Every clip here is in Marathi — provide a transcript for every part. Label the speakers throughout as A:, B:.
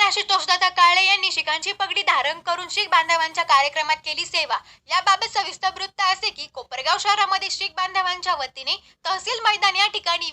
A: आशुतोषदादा काळे यांनी शिखांची पगडी धारण करून शीख बांधवांच्या कार्यक्रमात केली सेवा. याबाबत सविस्तर वृत्त असे की कोपरगाव शहरामध्ये शीख बांधवांच्या वतीने तहसील मैदान या ठिकाणी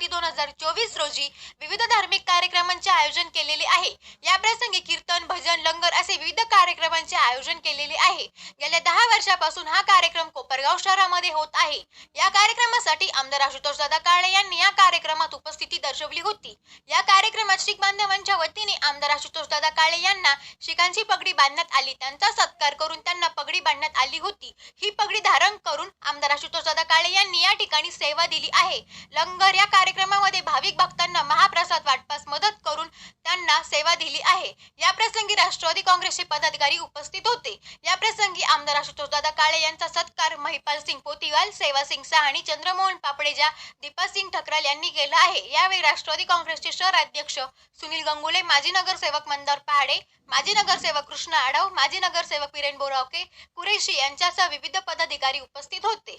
A: जानेवारी दोन हजार चोवीस रोजी विविध धार्मिक कार्यक्रमांचे आयोजन केलेले आहे. या प्रसंगी कीर्तन भजन लंगर असे विविध कार्यक्रमांचे आयोजन केलेले आहे. गेल्या दहा वर्षापासून हा कार्यक्रम कोपरगाव शहरामध्ये होत आहे. या कार्यक्रमासाठी आमदार आशुतोषदादा काळे यांनी या कार्यक्रमात उपस्थिती दर्शवली होती. या कार्यक्रमात शीख बांधवांच्या वतीने आमदार आशुतोषदादा काळे यांना शिखांची पगडी बांधण्यात आली. त्यांचा सत्कार करून त्यांना पगडी बांधण्यात आली होती. ही पगडी धारण करून आमदार आशुतोषदादा काळे यांनी या ठिकाणी सेवा दिली आहे. लंगर या कार्य कार्यक्रमामध्ये भाविक भक्तांना महाप्रसाद वाटपास मदत करून त्यांना सेवा दिली आहे. या प्रसंगी राष्ट्रवादी काँग्रेसचे पदाधिकारी उपस्थित होते. या प्रसंगी आमदार आशुतोषदादा काळे यांचा सत्कार महिपाल सिंग पोतीवाल सेवासिंग सहाणी चंद्रमोहन पापडेजा दीपा सिंग ठकराल यांनी केला आहे यावेळी राष्ट्रवादी काँग्रेसचे शहर अध्यक्ष सुनील गंगुले माजी नगरसेवक मंदार पहाडे माजी नगरसेवक कृष्ण आडव माजी नगरसेवक विरेन बोरावके कुरेशी यांच्यासह विविध पदाधिकारी उपस्थित होते.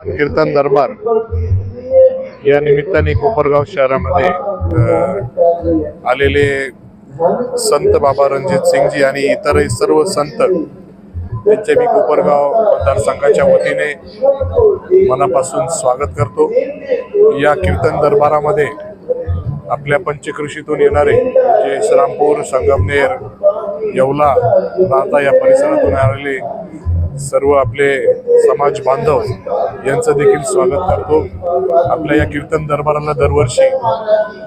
B: कीर्तन दरबार या निमित्ताने कोपरगाव शहरामध्ये आलेले संत बाबा रणजित सिंगजी आणि इतरही सर्व संत त्यांचे मी कोपरगाव मतदारसंघाच्या वतीने मनापासून स्वागत करतो. या कीर्तन दरबारामध्ये आपल्या पंचकृषीतून येणारे जे श्रामपूर संगमनेर येवला राहता या परिसरातून आलेले सर्व आपले समाज बांधव यांचं देखील स्वागत करतो. आपल्या या कीर्तन दरबाराला दरवर्षी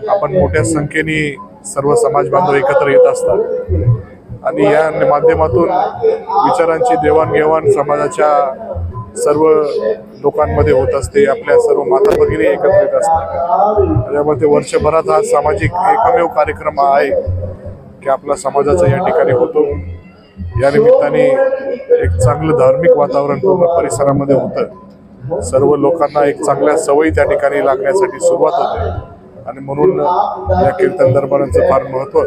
B: आपण मोठ्या संख्येने सर्व समाज बांधव एकत्र येत असतात. आणि या माध्यमातून विचारांची देवाणघेवाण समाजाच्या सर्व लोकांमध्ये होत असते. आपल्या सर्व माता भगिनी एकत्र येत असतात. त्यामध्ये वर्षभरात हा सामाजिक एकमेव कार्यक्रम आहे की आपला समाजाचा या ठिकाणी होतो. या निमित्ताने एक चांगलं धार्मिक वातावरण पूर्ण परिसरामध्ये होतं. सर्व लोकांना एक चांगल्या सवयी त्या ठिकाणी लागण्यासाठी सुरुवात होते. आणि म्हणून या कीर्तन दरबारांचं फार महत्त्व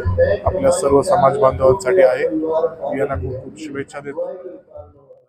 B: आपल्या सर्व समाज बांधवांसाठी आहे. मी यांना खूप खूप शुभेच्छा देतो.